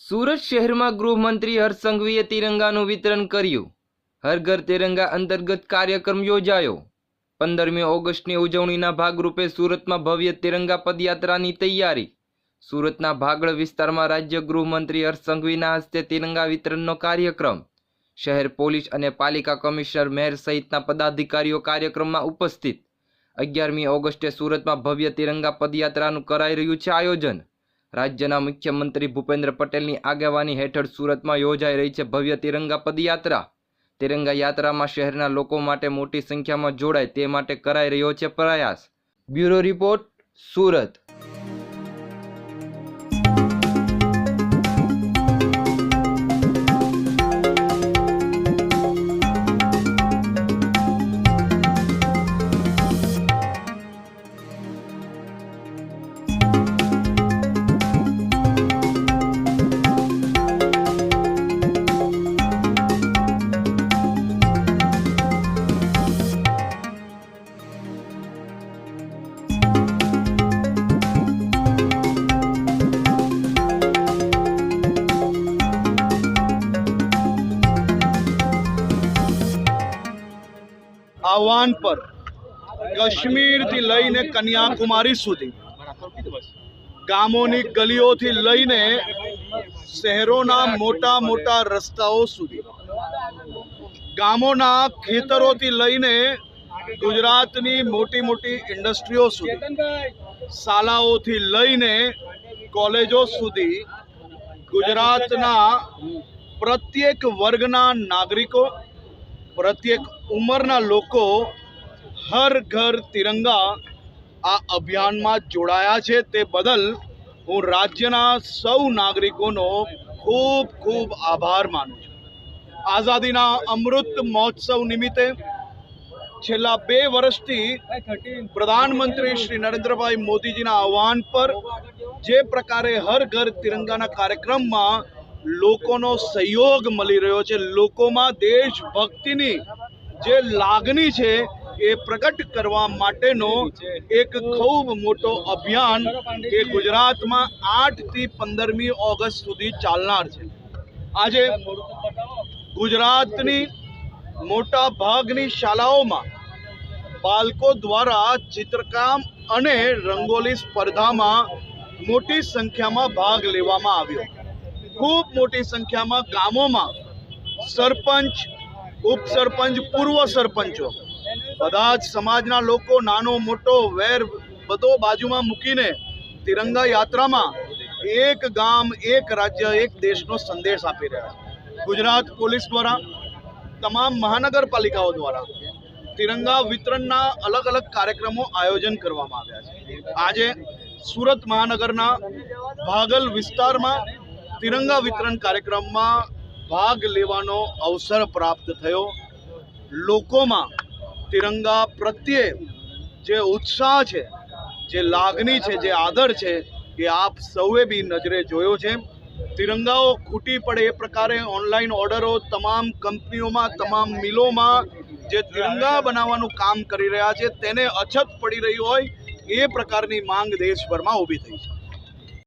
સુરત શહેરમાં ગૃહમંત્રી હર્ષ તિરંગાનું વિતરણ કર્યું. હર ઘર તિરંગા અંતર્ગત કાર્યક્રમ યોજાયો. પંદરમી ઓગસ્ટની ઉજવણીના ભાગરૂપે સુરતમાં ભવ્ય તિરંગા પદયાત્રાની તૈયારી. સુરતના ભાગળ વિસ્તારમાં રાજ્ય ગૃહમંત્રી હર્ષ હસ્તે તિરંગા વિતરણનો કાર્યક્રમ. શહેર પોલીસ અને પાલિકા કમિશનર મેયર સહિતના પદાધિકારીઓ કાર્યક્રમમાં ઉપસ્થિત. અગિયારમી ઓગસ્ટે સુરતમાં ભવ્ય તિરંગા પદયાત્રાનું કરાઈ રહ્યું છે આયોજન. રાજ્યના મુખ્યમંત્રી ભૂપેન્દ્ર પટેલની આગેવાની હેઠળ સુરતમાં યોજાઈ રહી છે ભવ્ય તિરંગા પદયાત્રા. તિરંગા યાત્રામાં શહેરના લોકો માટે મોટી સંખ્યામાં જોડાય તે માટે કરાઈ રહ્યો છે પ્રયાસ. Bureau report, Surat. આહવાન પર કાશ્મીરથી લઈને કન્યાકુમારી સુધી ગામોની ગલીઓથી લઈને શહેરોના મોટા મોટા રસ્તાઓ સુધી ગામોના ખેતરોથી લઈને ગુજરાતની મોટી મોટી ઇન્ડસ્ટ્રીઓ સુધી શાળાઓથી લઈને કોલેજો સુધી ગુજરાતના પ્રત્યેક વર્ગના નાગરિકો પ્રત્યેક ઉંમરના લોકો હર ઘર તિરંગા આ અભિયાનમાં જોડાયા છે. તે બદલ હું રાજ્યના સૌ નાગરિકોનો ખૂબ ખૂબ આભાર માનું છું. આઝાદીના અમૃત મહોત્સવ નિમિત્તે છેલ્લા બે વર્ષથી પ્રધાનમંત્રી શ્રી નરેન્દ્રભાઈ મોદીજીના આહવાન પર જે પ્રકારે હર ઘર તિરંગાના કાર્યક્રમમાં લોકોનો સહયોગ મળી રહ્યો છે. લોકોમાં દેશભક્તિની જે લાગણી છે એ પ્રગટ કરવા માટેનો એક ખૂબ મોટો અભિયાન એ ગુજરાતમાં આઠથી પંદરમી ઓગસ્ટ સુધી ચાલનાર છે. આજે ગુજરાતની મોટા ભાગની શાળાઓમાં બાળકો દ્વારા ચિત્રકામ અને રંગોલી સ્પર્ધામાં મોટી સંખ્યામાં ભાગ લેવામાં આવ્યો. ખૂબ મોટી સંખ્યામાં ગામોમાં સરપંચ ઉપસરપંચ પૂર્વ સરપંચો, બધા જ સમાજના લોકો, નાનો, મોટો, વેર બધો બાજુમાં મૂકીને તિરંગા યાત્રામાં એક ગામ, એક રાજ્ય, એક દેશનો સંદેશ આપી રહ્યા ગુજરાત પોલીસ દ્વારા, તમામ મહાનગરપાલિકાઓ દ્વારા તિરંગા વિતરણના અલગ અલગ કાર્યક્રમો આયોજન કરવામાં આવ્યા છે. આજે સુરત મહાનગરના ભાગલ વિસ્તારમાં તિરંગા વિતરણ કાર્યક્રમમાં ભાગ લેવાનો અવસર પ્રાપ્ત થયો. લોકોમાં તિરંગા પ્રત્યે જે ઉત્સાહ છે, જે લાગણી છે, જે આદર છે એ આપ સૌએ બી નજરે જોયો છે. તિરંગાઓ ખૂટી પડે એ પ્રકારે ઓનલાઈન ઓર્ડરો તમામ કંપનીઓમાં, તમામ મિલોમાં જે તિરંગા બનાવવાનું કામ કરી રહ્યા છે, તેને અછત પડી રહી હોય એ પ્રકારની માંગ દેશભરમાં ઊભી થઈ છે.